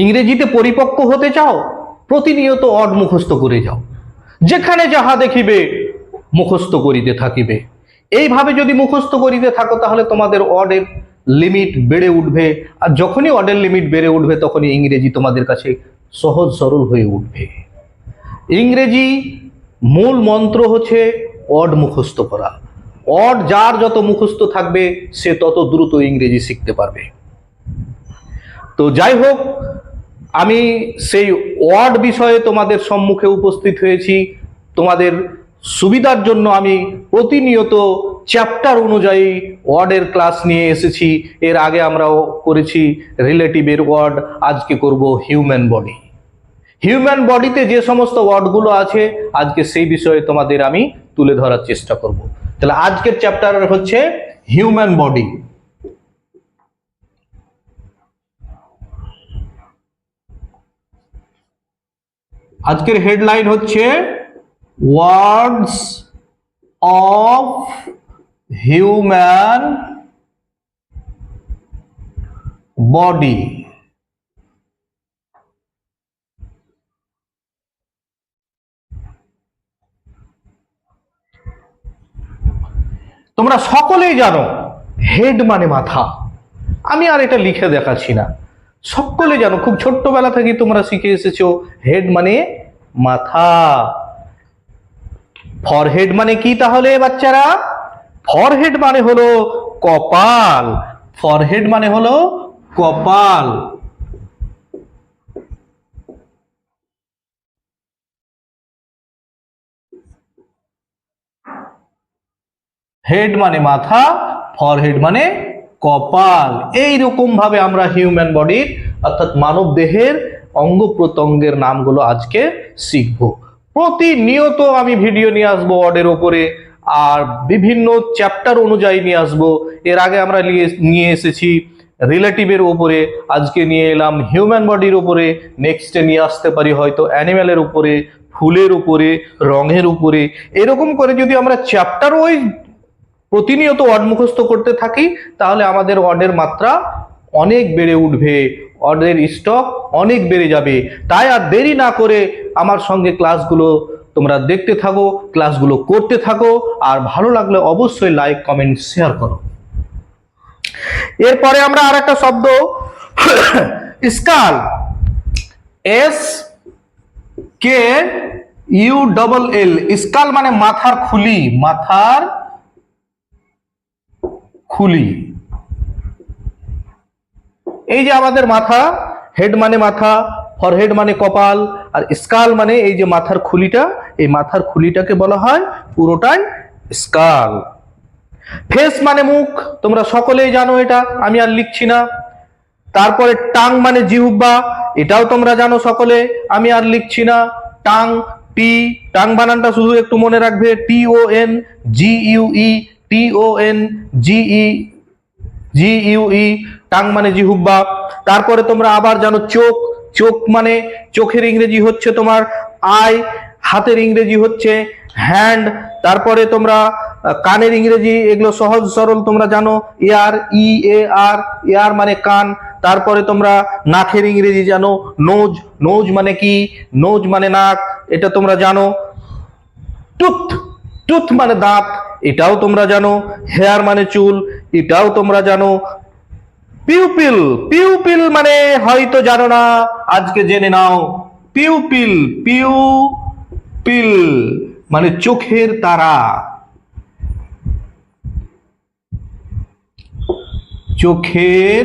ইংরেজিতে পরিপক্ক হতে চাও, প্রতিনিয়ত অড মুখস্থ করে যাও। যেখানে যাহা দেখিবে, মুখস্থ করিতে থাকিবে। এইভাবে যদি মুখস্থ করিতে থাকো, তাহলে তোমাদের অডের লিমিট বেড়ে উঠবে। আর যখনই অডের লিমিট বেড়ে উঠবে, তখনই ইংরেজি তোমাদের কাছে সহজ সরল হয়ে উঠবে। ইংরেজি মূল মন্ত্র হচ্ছে অড মুখস্থ করা। অড যার যত মুখস্থ থাকবে, সে তত দ্রুত ইংরেজি শিখতে পারবে। তো যাই হোক আমি সেই ওয়ার্ড বিষয়ে তোমাদের সম্মুখে উপস্থিত হয়েছি। তোমাদের সুবিধার জন্য আমি প্রতিনিয়ত চ্যাপ্টার অনুযায়ী ওয়ার্ডের ক্লাস নিয়ে এসেছি। এর আগে আমরাও করেছি রিলেটিভের ওয়ার্ড, আজকে করব হিউম্যান বডি। হিউম্যান বডিতে যে সমস্ত ওয়ার্ডগুলো আছে, আজকে সেই বিষয়ে তোমাদের আমি তুলে ধরার চেষ্টা করব। তাহলে আজকের চ্যাপ্টার হচ্ছে হিউম্যান বডি। আজকের হেডলাইন হচ্ছে ওয়ার্ডস অফ হিউম্যান বডি তোমরা সকলেই জানো হেড মানে মাথা। আমি আর এটা লিখে দেখাচ্ছি না। সকলে জানো, খুব ছোট্টবেলা থেকে তোমরা শিখে এসেছ হেড মানে মাথা। ফরহেড মানে কি তাহলে বাচ্চারা? ফরহেড মানে হলো কপাল। ফরহেড মানে হলো কপাল। হেড মানে মাথা ফরহেড মানে কপাল এই ভাবে আমরা হিউম্যান বডির অর্থাৎ মানব দেহের অঙ্গ প্রত্যঙ্গের নামগুলো আজকে শিখব। প্রতিনিয়ত আমি ভিডিও নিয়ে আসব অর্ডের ওপরে, আর বিভিন্ন চ্যাপ্টার অনুযায়ী নিয়ে আসব। এর আগে আমরা নিয়ে- এসেছি রিলেটিভের উপরে আজকে নিয়ে এলাম হিউম্যান বডির উপরে নেক্সটে নিয়ে আসতে পারি হয়তো অ্যানিম্যালের উপরে ফুলের উপরে, রঙের উপরে। এরকম করে যদি আমরা চ্যাপ্টার ওয়াইজ প্রতিনিয়ত ওয়ার্ড মুখস্থ করতে থাকি, তাহলে আমাদের ওয়ার্ডের মাত্রা অনেক বেড়ে উঠবে, ওয়ার্ডের স্টক অনেক বেড়ে যাবে। তাই আর দেরি না করে আমার সঙ্গে ক্লাসগুলো তোমরা দেখতে থাকো, ক্লাসগুলো করতে থাকো, আর ভালো লাগলে অবশ্যই লাইক, কমেন্ট, শেয়ার করো। এরপরে আমরা আর একটা শব্দ, skull, S, K, U, double L. Skull মানে মাথার খুলি, মাথার খুলি। এই যে আমাদের মাথা হেড মানে মাথা ফরহেড মানে কপাল, আর স্কাল মানে এই যে মাথার খুলিটা, এই মাথার খুলিটাকে বলা হয় পুরোটাই স্কাল ফেস মানে মুখ, তোমরা সকলেই জানো এটা, আমি আর লিখছি না। তারপরে টাং মানে জিহুব্বা এটাও তোমরা জানো সকলে, আমি আর লিখছি না। টাং টি টাং বানানটা শুধু একটু মনে রাখবে T O N G U E T O N G E G U E tongue মানে জিহুব্বা। তারপরে তোমরা আবার জানো চোখ। চোখ মানে চোখের ইংরেজি হচ্ছে তোমার আই, হাতের ইংরেজি হচ্ছে হ্যান্ড। তারপরে তোমরা কানের ইংরেজি, এগুলো সহজ সরল তোমরা জানো। এয়ার, ই, এ, আর, এয়ার মানে কান। তারপরে তোমরা নাকের ইংরেজি জানো, নোজ। নোজ মানে কি? নোজ মানে নাক। এটা তোমরা জানো। টুথ। টুথ মানে দাঁত, এটাও তোমরা জানো। হেয়ার মানে চুল, এটাও তোমরা জানো। পিউপিল পিউপিল মানে হয়তো জানো না, আজকে জেনে নাও। পিউপিল পিউ পিল মানে চোখের তারা। চোখের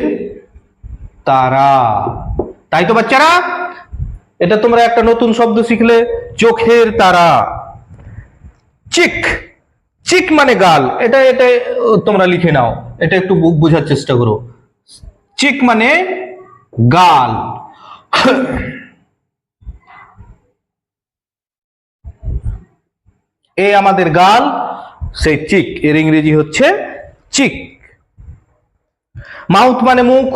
তারা। তাই তো বাচ্চারা? এটা তোমরা একটা নতুন শব্দ শিখলে, চোখের তারা। চিক চিক মানে গাল। এটা এটা তোমরা লিখে নাও। এটা একটু বু- বোঝার চেষ্টা করো। চিক মানে গাল। এ আমাদের গাল, সেই চিক। এর ইংরেজি হচ্ছে চিক। মাউথ মানে মুখ,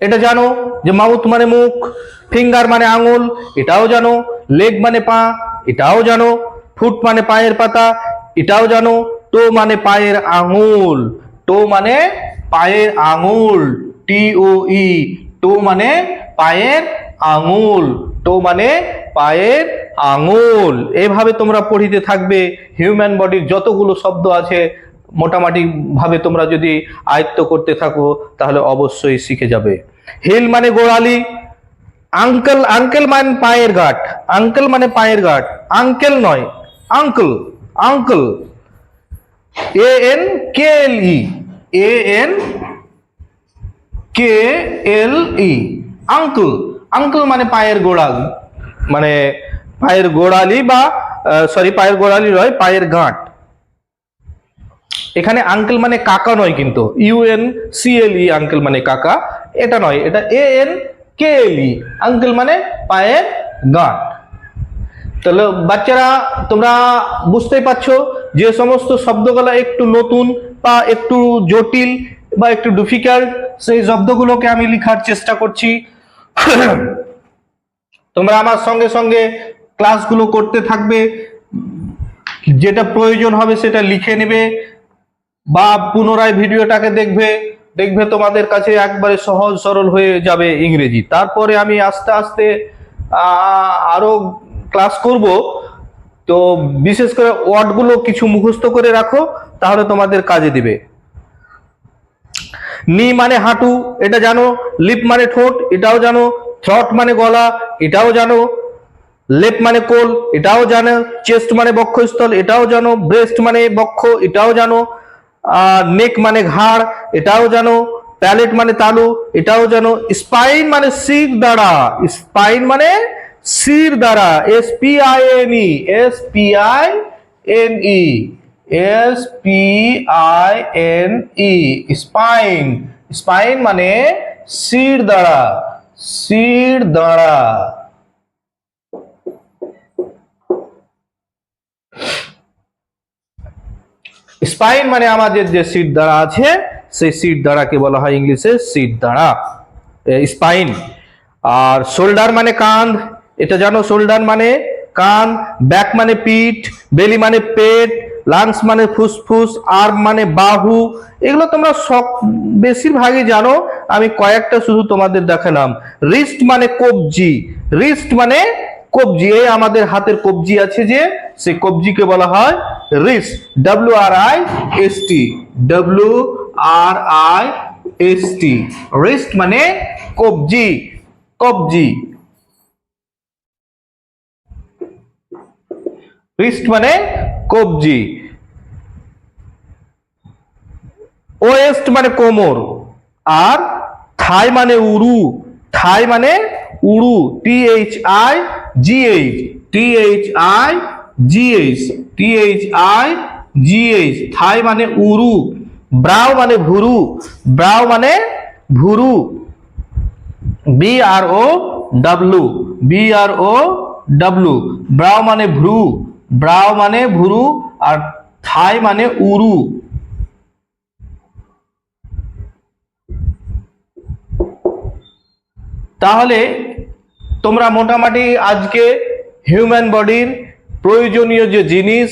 এটা জানো যে মাউথ মানে মুখ। ফিঙ্গার মানে আঙুল, এটাও জানো। লেগ মানে পা, এটাও জানো। ফুট মানে পায়ের পাতা, এটাও জানো, টো মানে পায়ের আঙুল, টো মানে পায়ের আঙুল, টি ও ই, টো মানে পায়ের আঙুল, টো মানে পায়ের আঙুল। এভাবে তোমরা পড়িতে থাকবে হিউম্যান বডির যতগুলো শব্দ আছে মোটামুটি ভাবে তোমরা যদি আয়ত্ত করতে থাকো, তাহলে অবশ্যই শিখে যাবে। হিল মানে গোড়ালি আঙ্কেল আঙ্কেল মানে পায়ের গাঁট আঙ্কেল মানে পায়ের গাঁট আঙ্কেল নয় ankle ankle, A N K L E, A N K L E, ankle ankle মানে পায়ের গোড়াল মানে পায়ের গোড়ালি বা সরি পায়ের গোড়ালি নয়, পায়ের গাঁট এখানে আঙ্কেল মানে কাকা নয় কিন্তু ইউএন সিএল ই আঙ্কেল মানে কাকা, এটা নয়, এটা এ N K L E, uncle মানে পায়ের গাঁট তাহলে বাচ্চারা তোমরা বুঝতেই পারছ যে সমস্ত শব্দগুলো একটু নতুন বা একটু জটিল বা একটু ডিফিকাল্ট সেই শব্দগুলোকে আমি লেখার চেষ্টা করছি। তোমরা আমার সঙ্গে সঙ্গে ক্লাসগুলো করতে থাকবে। যেটা প্রয়োজন হবে সেটা লিখে নেবে বা পুনরায় ভিডিওটাকে দেখবে। দেখবে তোমাদের কাছে একবারে সহজ সরল হয়ে যাবে ইংরেজি। তারপরে আমি আস্তে আস্তে আহ, আরও ক্লাস করব, তো বিশেষ করে ওয়ার্ডগুলো কিছু মুখস্থ করে রাখো, তাহলে তোমাদের কাজে দিবে। নি মানে হাঁটু, এটা জানো লিপ মানে ঠোঁট, এটাও জানো থ্রট মানে গলা, এটাও জানো লেপ মানে কোল, এটাও জানো চেস্ট মানে বক্ষস্থল, এটাও জানো ব্রেস্ট মানে বক্ষ, এটাও জানো নেক মানে ঘাড়, এটাও জানো প্যালেট মানে তালু, এটাও জানো স্পাইন মানে শির দ্বারা স্পাইন মানে শির দ্বারা S P I N E S P I N E S P I N E spine spine মানে শির দ্বারা শির দ্বারা। স্পাইন মানে আমাদের যে সিট দ্বারা আছে, সেই সিট দ্বারাকে বলা হয় ইংলিশে সিট দ্বারা স্পাইন আর শোল্ডার মানে কাঁধ। এটা জানো শোল্ডার মানে কান, ব্যাক মানে পিঠ, বেলি মানে পেট, লাংস মানে ফুসফুস, আর্ম মানে বাহু। এগুলো তোমরা সব বেশিরভাগই জানো। আমি কয়েকটা শুধু তোমাদের দেখালাম। রিস্ট মানে কবজি। রিস্ট মানে কবজি। এই আমাদের হাতের কবজি আছে যে, সেই কবজিকে বলা হয় wrist. W R I S T W R I S T wrist মানে কবজি। কবজি। রিস্ট মানে কবজি। ওয়েস্ট মানে কোমর, আর থাই মানে উরু। থাই মানে উড়ু T H I G H, T H I G H, T H I G H. Thigh মানে উরু, ব্রাউ মানে ভুরু, ব্রাউ মানে ভুরু। B R O W, B R O W, brow মানে ভ্রু। ব্রাউ মানে ভুরু আর থাই মানে উরু। তাহলে তোমরা মোটামুটি আজকে হিউম্যান বডির প্রয়োজনীয় যে জিনিস,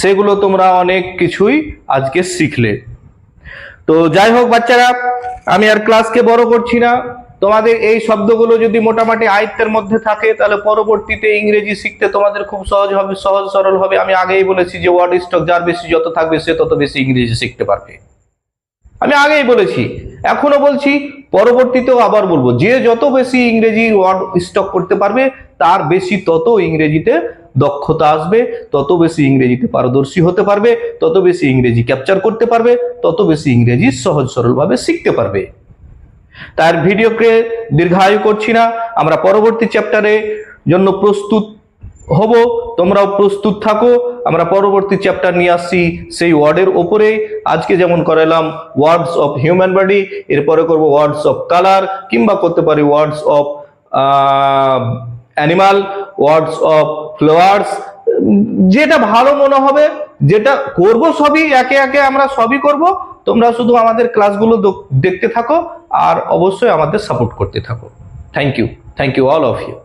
সেগুলো তোমরা অনেক কিছুই আজকে শিখলে। তো যাই হোক বাচ্চারা, আমি আর ক্লাসকে বড় করছি না। তোমাদের এই শব্দগুলো যদি মোটামুটি আয়ত্তের মধ্যে থাকে, তাহলে পরবর্তীতে ইংরেজি শিখতে তোমাদের খুব সহজ হবে, সহজ সরল হবে। আমি আগেই বলেছি যে ওয়ার্ড স্টক যার বেশি যত থাকবে, সে তত বেশি ইংরেজি শিখতে পারবে। আমি আগেই বলেছি এখনও বলছি, পরবর্তীতেও আবার বলব, যে যত বেশি ইংরেজি ওয়ার্ড স্টক করতে পারবে, তার বেশি তত ইংরেজিতে দক্ষতা আসবে, তত বেশি ইংরেজিতে পারদর্শী হতে পারবে, তত বেশি ইংরেজি ক্যাপচার করতে পারবে, তত বেশি ইংরেজি সহজ সরলভাবে শিখতে পারবে। তার ভিডিওকে দীর্ঘায়ু করছি না। আমরা পরবর্তী চ্যাপ্টারে জন্য প্রস্তুত হব। তোমরাও প্রস্তুত থাকো। আমরা পরবর্তী চ্যাপ্টার নিয়ে আসছি সেই ওয়ার্ডের ওপরে। আজকে যেমন করালাম ওয়ার্ডস অফ হিউম্যান বডি, এরপরে করব ওয়ার্ডস অফ কালার, কিংবা করতে পারি words of animal, words of flowers. যেটা ভালো মনে হবে, যেটা করব সবই, একে একে আমরা সবই করব। তোমরা শুধু আমাদের ক্লাসগুলো দেখতে থাকো আর অবশ্যই আমাদের সাপোর্ট করতে থাকো। Thank you thank you all of you